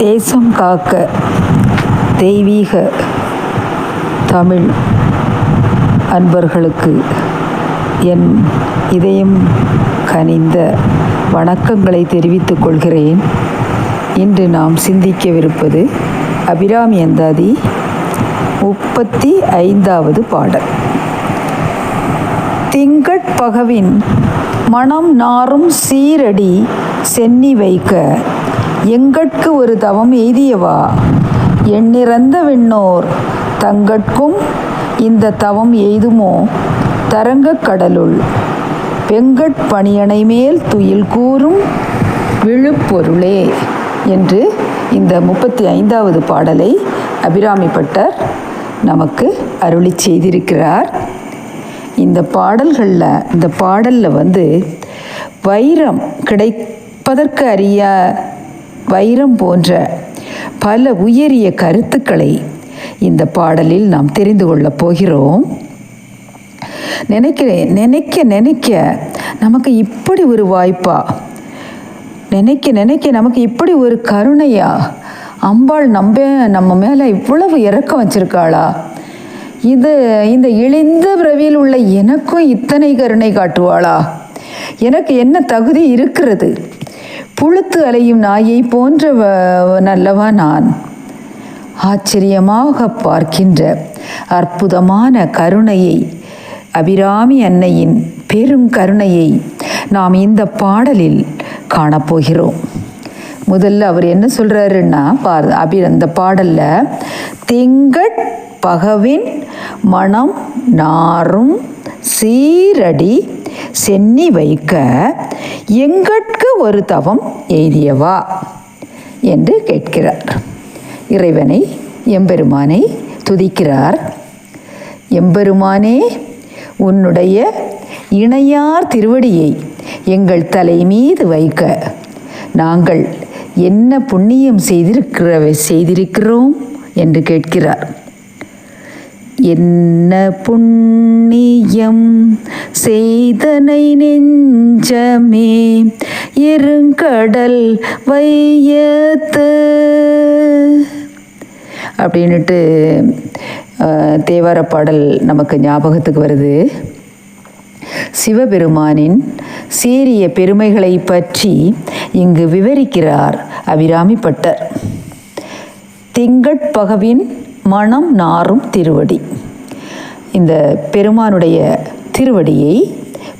தேசம் காக்க தெய்வீக தமிழ் அன்பர்களுக்கு என் இதயம் கனிந்த வணக்கங்களை தெரிவித்துக் கொள்கிறேன். இன்று நாம் சிந்திக்கவிருப்பது அபிராமி அந்தாதி முப்பத்தி ஐந்தாவது பாடல் திங்கட்பகவின் மனம் நாறும் சீரடி சென்னி வைக்க எங்கட்கு ஒரு தவம் எய்தியவா? எண்ணிறந்த விண்ணோர் தங்கட்கும் இந்த தவம் எய்துமோ? தரங்கக் கடலுள் வெங்கட் பணியணை மேல் துயில் கூறும் விழுப்பொருளே என்று இந்த முப்பத்தி ஐந்தாவது பாடலை அபிராமி பட்டர் நமக்கு அருளி செய்திருக்கிறார். இந்த பாடல்களில் இந்த பாடலில் வந்து வைரம் கிடைப்பதற்கு அறிய வைரம் போன்ற பல உயரிய கருத்துக்களை இந்த பாடலில் நாம் தெரிந்து கொள்ளப் போகிறோம். நினைக்கிறேன் நினைக்க நினைக்க நமக்கு இப்படி ஒரு வாய்ப்பா? நினைக்க நினைக்க நமக்கு இப்படி ஒரு கருணையா? அம்பாள் நம்ப நம்ம மேலே இவ்வளவு இறக்கம் வச்சிருக்காளா? இது இந்த இழிந்த பிறவியில் உள்ள எனக்கும் இத்தனை கருணை காட்டுவாளா? எனக்கு என்ன தகுதி இருக்கிறது? புழுத்து அலையும் நாயை போன்ற நல்லவா நான்? ஆச்சரியமாக பார்க்கின்ற அற்புதமான கருணையை அபிராமி அன்னையின் பெரும் கருணையை நாம் இந்த பாடலில் காணப்போகிறோம். முதல்ல அவர் என்ன சொல்கிறாருன்னா பார் அபி அந்த பாடலில் திங்கட் பகவின் மனம் நாரும் சீரடி சென்னி வைக்க எங்கட்கு ஒரு தவம் எய்தியவா? என்று கேட்கிறார். இறைவனை எம்பெருமானை துதிக்கிறார். எம்பெருமானே உன்னுடைய இணையார் திருவடியை எங்கள் தலை மீது வைக்க. நாங்கள் என்ன புண்ணியம் செய்திருக்கிற செய்திருக்கிறோம்? என்று கேட்கிறார். என்ன புண்ணியம் செய்தனை நெஞ்சமே இருங்கடல் வையத்து. அப்படின்ட்டு தேவார பாடல் நமக்கு ஞாபகத்துக்கு வருது. சிவபெருமானின் சீரிய பெருமைகளை பற்றி இங்கு விவரிக்கிறார் அபிராமிப்பட்டர். திங்கட்பகவின் மனம் நாரும் திருவடி. இந்த பெருமானுடைய திருவடியை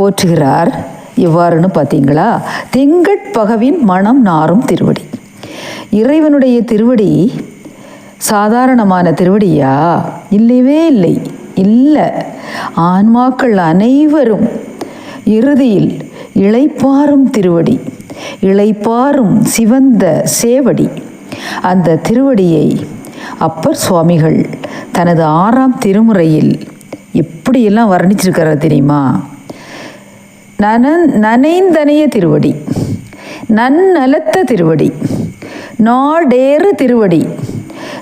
போற்றுகிறார். எவ்வாறுன்னு பார்த்தீங்களா? திங்கட்பகவின் மனம் நாரும் திருவடி. இறைவனுடைய திருவடி சாதாரணமான திருவடியா? இல்லவே இல்லை. இல்லை. ஆன்மாக்கள் அனைவரும் இறுதியில் இளைப்பாறும் திருவடி. இளைப்பாறும் சிவந்த சேவடி. அந்த திருவடியை அப்பர் சுவாமிகள் தனது ஆறாம் திருமுறையில் எப்படியெல்லாம் வர்ணிச்சிருக்கிறார் தெரியுமா? நன நனைந்தனைய திருவடி நன்னலத்த திருவடி நாடேறு திருவடி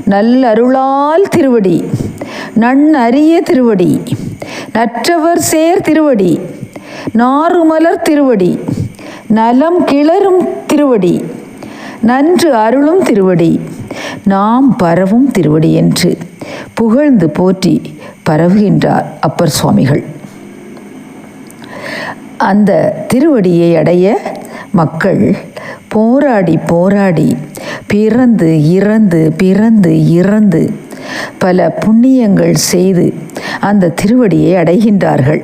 நல்லருளால் திருவடி நன்னறிய திருவடி நற்றவர் சேர் திருவடி நாறுமலர் திருவடி நலம் கிளறும் திருவடி நன்று அருளும் திருவடி நாம் பரவும் திருவடி என்று புகழ்ந்து போற்றி பரவுகின்றார் அப்பர் சுவாமிகள். அந்த திருவடியை அடைய மக்கள் போராடி போராடி பிறந்து இறந்து பிறந்து இறந்து பல புண்ணியங்கள் செய்து அந்த திருவடியை அடைகின்றார்கள்.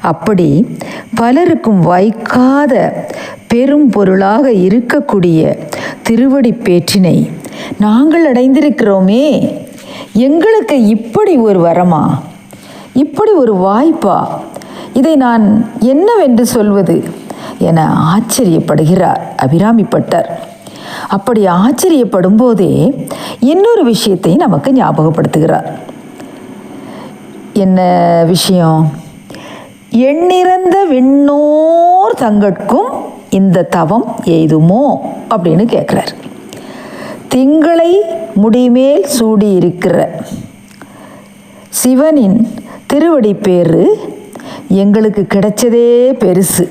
அப்படி பலருக்கும் வாய்க்காத பெரும் பொருளாக இருக்கக்கூடிய திருவடி பேற்றினை நாங்கள் அடைந்திருக்கிறோமே. எங்களுக்கு இப்படி ஒரு வரமா? இப்படி ஒரு வாய்ப்பா? இதை நான் என்னவென்று சொல்வது? என ஆச்சரியப்படுகிறார் அபிராமி பட்டர். அப்படி ஆச்சரியப்படும் போதே இன்னொரு விஷயத்தை நமக்கு ஞாபகப்படுத்துகிறார். என்ன விஷயம்? எண்ணிறந்த விண்ணோர் தங்கட்கும் இந்த தவம் எய்துமோ? அப்படின்னு கேட்குறாரு. திங்களை முடிமேல் சூடியிருக்கிற சிவனின் திருவடி பேரு எங்களுக்கு கிடைச்சதே பெருசு.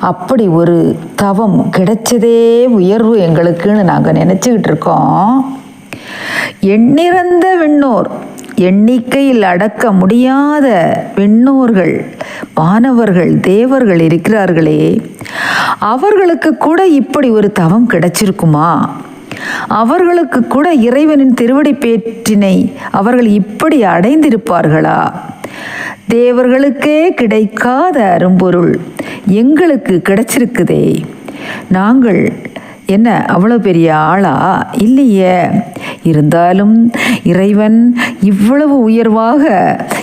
அப்படி ஒரு தவம் கிடைச்சதே உயர்வு எங்களுக்குன்னு நாங்கள் நினச்சிக்கிட்டு இருக்கோம். எண்ணிறந்த விண்ணோர் எண்ணிக்கையில் அடக்க முடியாத விண்ணோர்கள் மாணவர்கள் தேவர்கள் இருக்கிறார்களே. அவர்களுக்கு கூட இப்படி ஒரு தவம் கிடைச்சிருக்குமா? அவர்களுக்கு கூட இறைவனின் திருவடி பேற்றினை அவர்கள் இப்படி அடைந்திருப்பார்களா? தேவர்களுக்கே கிடைக்காத அரும்பொருள் எங்களுக்கு கிடைச்சிருக்குதே. நாங்கள் என்ன அவ்வளோ பெரிய ஆளா? இல்லையே. இருந்தாலும் இறைவன் இவ்வளவு உயர்வாக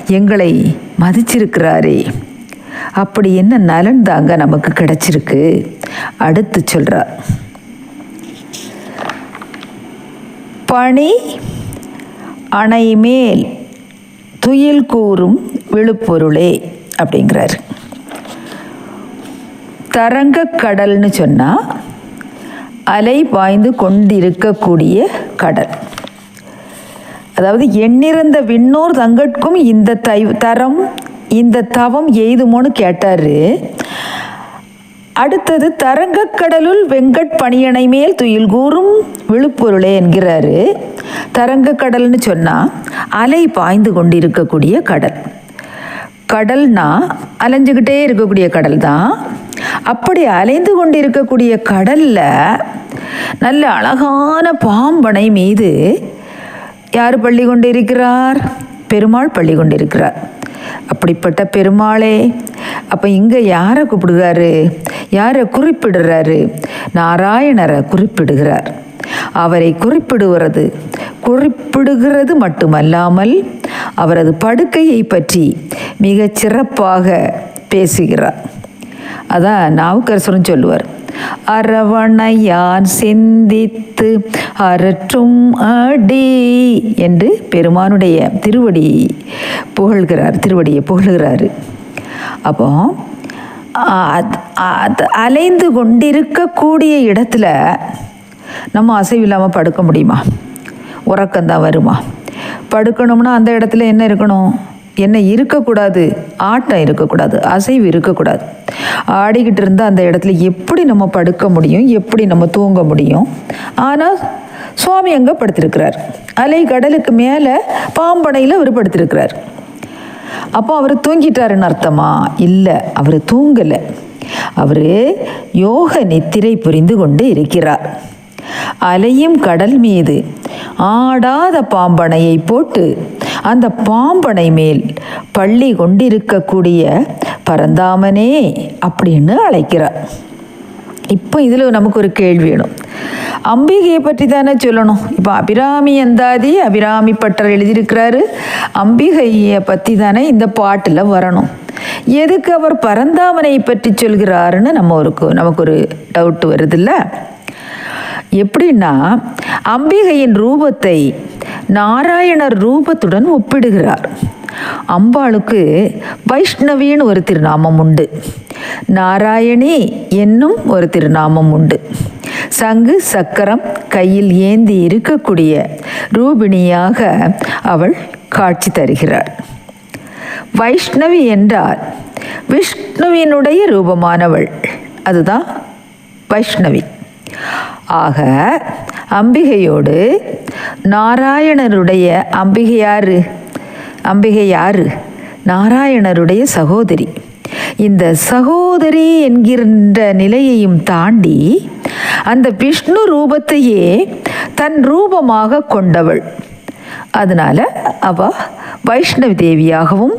எங்களை மதிச்சிருக்கிறாரே. அப்படி என்ன நலன் தாங்க நமக்கு கிடைச்சிருக்கு? அடுத்து சொல்கிறார் பணி அணைமேல் துயில் கூறும் விழுப்பொருளே அப்படிங்கிறார். தரங்க கடல்னு சொன்னால் அலை பாய்ந்து கொண்டிருக்கக்கூடிய கடல். அதாவது எண்ணிறந்த விண்ணோர் தங்கட்கும் இந்த தை தரம் இந்த தவம் எய்துமோன்னு கேட்டார். அடுத்தது தரங்கக்கடலுள் வெங்கட் பணியணை மேல் துயில் கூறும் விழுப்பொருளே என்கிறாரு. தரங்கக்கடல்னு சொன்னால் அலை பாய்ந்து கொண்டிருக்கக்கூடிய கடல். கடல்னா அலைஞ்சுக்கிட்டே இருக்கக்கூடிய கடல் தான் அப்படி அலைந்து கொண்டிருக்கக்கூடிய கடல்ல நல்ல அழகான பாம்பனை மீது யார் பள்ளி கொண்டிருக்கிறார்? பெருமாள் பள்ளி கொண்டிருக்கிறார். அப்படிப்பட்ட பெருமாளே அப்போ இங்கே யாரை கூப்பிடுவாரு யாரை குறிப்பிடுறாரு? நாராயணரை குறிப்பிடுகிறார். அவரை குறிப்பிடுகிறது குறிப்பிடுகிறது மட்டுமல்லாமல் அவரது படுக்கையை பற்றி மிகச் சிறப்பாக பேசுகிறார். அதான் நாவுக்கரசரும் சொல்லுவார் அரவணையான் சிந்தித்து அரற்றும் அடி என்று பெருமானுடைய திருவடி புகழ்கிறார் திருவடியை புகழ்கிறாரு. அப்போ அலைந்து கொண்டிருக்கக்கூடிய இடத்துல நம்ம அசைவில்லாமல் படுக்க முடியுமா? உறக்கம்தான் வருமா? படுக்கணும்னா அந்த இடத்துல என்ன இருக்கணும்? என்ன இருக்கக்கூடாது? ஆட்டம் இருக்கக்கூடாது அசைவு இருக்கக்கூடாது. ஆடிக்கிட்டு இருந்தால் அந்த இடத்துல எப்படி நம்ம படுக்க முடியும்? எப்படி நம்ம தூங்க முடியும்? ஆனால் சுவாமி அங்கே படுத்திருக்கிறார். அலை கடலுக்கு மேலே பாம்பனையில் அவர் படுத்திருக்கிறார். அப்போ அவர் தூங்கிட்டாருன்னு அர்த்தமா? இல்லை அவர் தூங்கலை. அவர் யோக நித்திரை புரிந்து கொண்டு இருக்கிறார். அலையும் கடல் மீது ஆடாத பாம்பனையை போட்டு அந்த பாம்பனை மேல் பள்ளி கொண்டிருக்கக்கூடிய பரந்தாமனே அப்படின்னு அழைக்கிறார். இப்போ இதில் நமக்கு ஒரு கேள்வி வேணும். அம்பிகையை பற்றி தானே சொல்லணும். இப்போ அபிராமி அந்தாதி அபிராமி பட்டர் எழுதியிருக்கிறாரு. அம்பிகையை பற்றி தானே இந்த பாட்டில் வரணும். எதுக்கு அவர் பரந்தாமனை பற்றி சொல்கிறாருன்னு நம்ம ஒரு நமக்கு ஒரு டவுட் வருதுல்ல? எப்படின்னா அம்பிகையின் ரூபத்தை நாராயணர் ரூபத்துடன் ஒப்பிடுகிறார். அம்பாளுக்கு வைஷ்ணவின்னு ஒரு திருநாமம் உண்டு. நாராயணி என்னும் ஒரு திருநாமம் உண்டு. சங்கு சக்கரம் கையில் ஏந்தி இருக்கக்கூடிய ரூபிணியாக அவள் காட்சி தருகிறாள். வைஷ்ணவி என்றால் விஷ்ணுவினுடைய ரூபமானவள். அதுதான் வைஷ்ணவி. ஆக அம்பிகையோடு நாராயணருடைய அம்பிகை யாரு அம்பிகை யாரு நாராயணருடைய சகோதரி. இந்த சகோதரி என்கின்ற நிலையையும் தாண்டி அந்த விஷ்ணு ரூபத்தையே தன் ரூபமாக கொண்டவள். அதனால் அவ வைஷ்ணவி தேவியாகவும்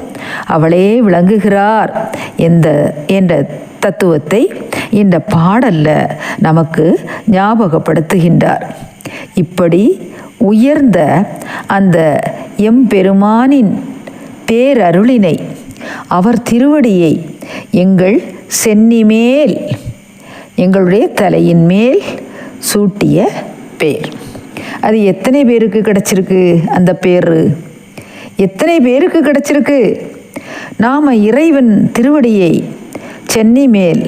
அவளே விளங்குகிறார். இந்த என்ற தத்துவத்தை இந்த பாடல்ல நமக்கு ஞாபகப்படுத்துகின்றார். இப்படி உயர்ந்த அந்த எம்பெருமானின் பேரருளினை அவர் திருவடியை எங்கள் சென்னிமேல் எங்களுடைய தலையின் மேல் சூட்டிய பேர். அது எத்தனை பேருக்கு கிடச்சிருக்கு அந்த பேர்? எத்தனை பேருக்கு கிடச்சிருக்கு? நாம் இறைவன் திருவடியை சென்னி மேல்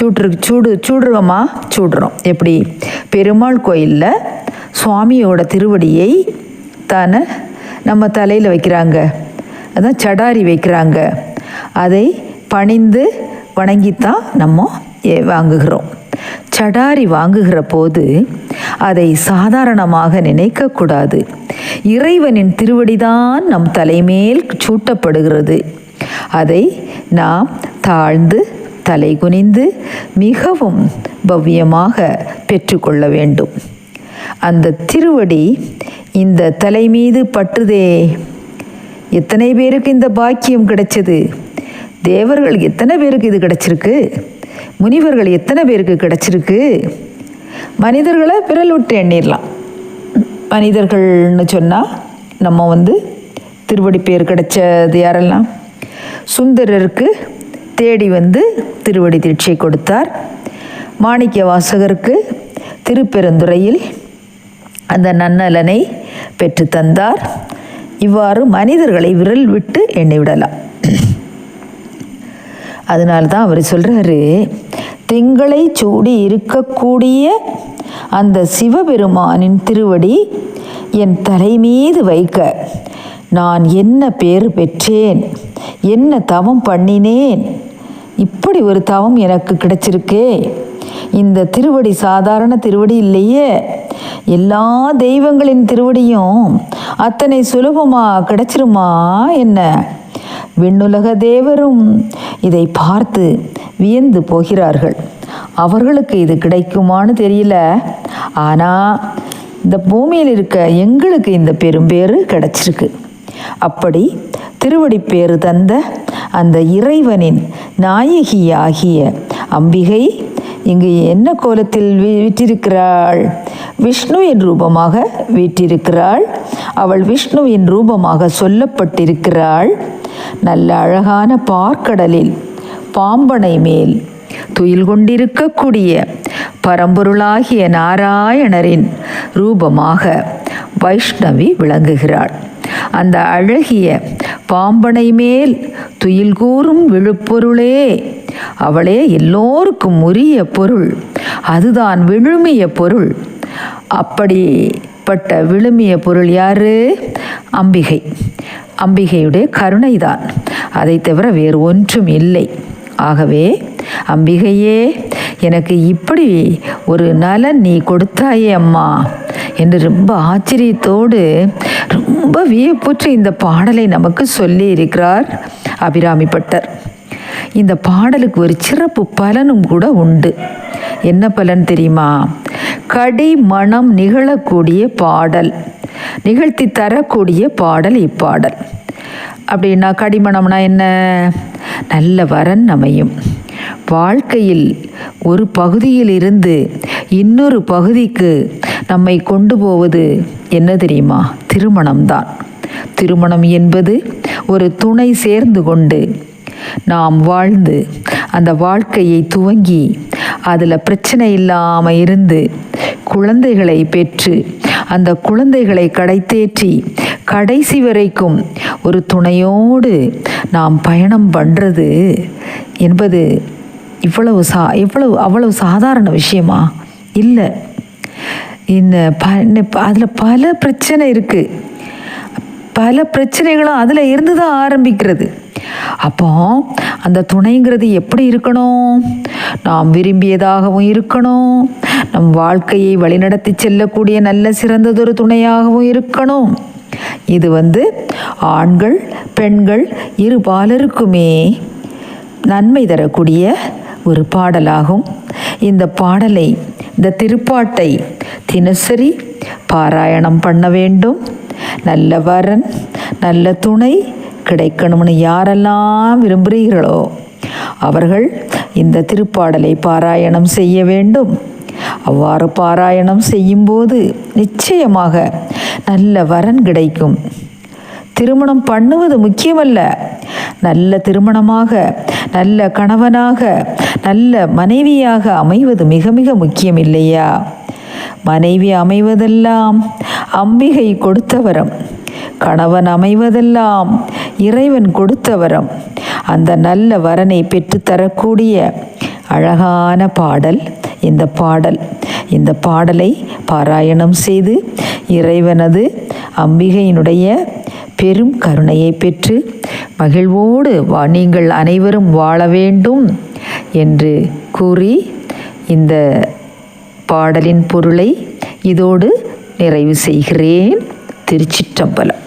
சூட்ரு சூடு சூடுறோமா சூடுறோம். எப்படி? பெருமாள் கோயிலில் சுவாமியோட திருவடியை தானே நம்ம தலையில் வைக்கிறாங்க. அதான் சடாரி வைக்கிறாங்க. அதை பணிந்து வணங்கித்தான் நம்ம ஏ- வாங்குகிறோம். சடாரி வாங்குகிற போது அதை சாதாரணமாக நினைக்கக்கூடாது. இறைவனின் திருவடிதான் நம் தலைமேல் சூட்டப்படுகிறது. அதை நாம் தாழ்ந்து தலை குனிந்து மிகவும் பவ்யமாக பெற்றுக்கொள்ள வேண்டும். அந்த திருவடி இந்த தலை மீது பட்டுதே. எத்தனை பேருக்கு இந்த பாக்கியம் கிடைச்சது? தேவர்கள் எத்தனை பேருக்கு இது கிடச்சிருக்கு? முனிவர்கள் எத்தனை பேருக்கு கிடச்சிருக்கு? மனிதர்களை விரல் விட்டு எண்ணிடலாம். மனிதர்கள்னு சொன்னால் நம்ம வந்து திருவடி பேர் கிடைச்சது யாரெல்லாம்? சுந்தரருக்கு தேடி வந்து திருவடி தீட்சை கொடுத்தார். மாணிக்க வாசகருக்கு திருப்பெருந்துறையில் அந்த நன்னலனை பெற்று தந்தார். இவ்வாறு மனிதர்களை விரல் விட்டு எண்ணிவிடலாம். அதனால தான் அவர் சொல்கிறாரு திங்களை சூடி இருக்கக்கூடிய அந்த சிவபெருமானின் திருவடி என் தலை மீது வைக்க நான் என்ன பேர் பெற்றேன்? என்ன தவம் பண்ணினேன்? இப்படி ஒரு தவம் எனக்கு கிடைச்சிருக்கே. இந்த திருவடி சாதாரண திருவடி இல்லையே. எல்லா தெய்வங்களின் திருவடியும் அத்தனை சுலபமாக கிடைச்சிருமா என்ன? விண்ணுலக தேவரும் இதை பார்த்து வியந்து போகிறார்கள். அவர்களுக்கு இது கிடைக்குமான்னு தெரியல. ஆனால் இந்த பூமியில் இருக்க எங்களுக்கு இந்த பெரும்பேறு கிடைச்சிருக்கு. அப்படி திருவடிப்பேறு தந்த அந்த இறைவனின் நாயகியாகிய அம்பிகை இங்கு என்ன கோலத்தில் வீற்றிருக்கிறாள்? விஷ்ணுவின் ரூபமாக வீற்றிருக்கிறாள். அவள் விஷ்ணுவின் ரூபமாக சொல்லப்பட்டிருக்கிறாள். நல்ல அழகான பார்க்கடலில் பாம்பனை மேல் துயில் கொண்டிருக்கக்கூடிய பரம்பொருளாகிய நாராயணரின் ரூபமாக வைஷ்ணவி விளங்குகிறாள். அந்த அழகிய பாம்பனை மேல் துயில் கூறும் விழுப்பொருளே அவளே எல்லோருக்கும் உரிய பொருள் அதுதான் விழுமிய பொருள். அப்படிப்பட்ட விழுமிய பொருள் யாரு? அம்பிகை. அம்பிகையுடைய கருணைதான். அதை தவிர வேறு ஒன்றும் இல்லை. ஆகவே அம்பிகையே எனக்கு இப்படி ஒரு நலன் நீ கொடுத்தாயே அம்மா என்று ரொம்ப ஆச்சரியத்தோடு ரொம்ப வியப்புற்று இந்த பாடலை நமக்கு சொல்லி இருக்கிறார் அபிராமிப்பட்டர். இந்த பாடலுக்கு ஒரு சிறப்பு பலனும் கூட உண்டு. என்ன பலன் தெரியுமா? கடி மனம் நிகழக்கூடிய பாடல். நிகழ்த்தி தரக்கூடிய பாடல் இப்பாடல். அப்படின்னா கடிமணம்னா என்ன? நல்ல வரன் அமையும். வாழ்க்கையில் ஒரு பகுதியில் இருந்து இன்னொரு பகுதிக்கு நம்மை கொண்டு போவது என்ன தெரியுமா? திருமணம்தான். திருமணம் என்பது ஒரு துணை சேர்ந்து கொண்டு நாம் வாழ்ந்து அந்த வாழ்க்கையை துவங்கி அதில் பிரச்சனை இல்லாமல் இருந்து குழந்தைகளை பெற்று அந்த குழந்தைகளை கடைத்தேற்றி கடைசி வரைக்கும் ஒரு துணையோடு நாம் பயணம் பண்ணுறது என்பது இவ்வளவு சா இவ்வளவு அவ்வளவு சாதாரண விஷயமா? இல்லை. இந்த ப அதில் பல பிரச்சனை இருக்குது பல பிரச்சனைகளும் அதில் இருந்து தான் ஆரம்பிக்கிறது. அப்போ அந்த துணைங்கிறது எப்படி இருக்கணும்? நாம் விரும்பியதாகவும் இருக்கணும். நம் வாழ்க்கையை வழிநடத்தி செல்லக்கூடிய நல்ல சிறந்ததொரு துணையாகவும் இருக்கணும். இது வந்து ஆண்கள் பெண்கள் இரு பாலருக்குமே நன்மை தரக்கூடிய ஒரு பாடலாகும். இந்த பாடலை இந்த திருப்பாட்டை தினசரி பாராயணம் பண்ண வேண்டும். நல்ல வரன் நல்ல துணை கிடைக்கணும்னு யாரெல்லாம் விரும்புகிறீர்களோ அவர்கள் இந்த திருப்பாடலை பாராயணம் செய்ய வேண்டும். அவ்வாறு பாராயணம் செய்யும்போது நிச்சயமாக நல்ல வரன் கிடைக்கும். திருமணம் பண்ணுவது முக்கியமல்ல. நல்ல திருமணமாக நல்ல கணவனாக நல்ல மனைவியாக அமைவது மிக மிக முக்கியம் இல்லையா மனைவி அமைவதெல்லாம் அம்பிகை கொடுத்த வரம் கணவன் அமைவதெல்லாம் இறைவன் கொடுத்த வரம். அந்த நல்ல வரனை பெற்றுத்தரக்கூடிய அழகான பாடல் இந்த பாடல். இந்த பாடலை பாராயணம் செய்து இறைவனது அம்பிகையினுடைய பெரும் கருணையை பெற்று மகிழ்வோடு வா நீங்கள் அனைவரும் வாழ வேண்டும் என்று கூறி இந்த பாடலின் பொருளை இதோடு நிறைவு செய்கிறேன். திருச்சிற்றம்பலம்.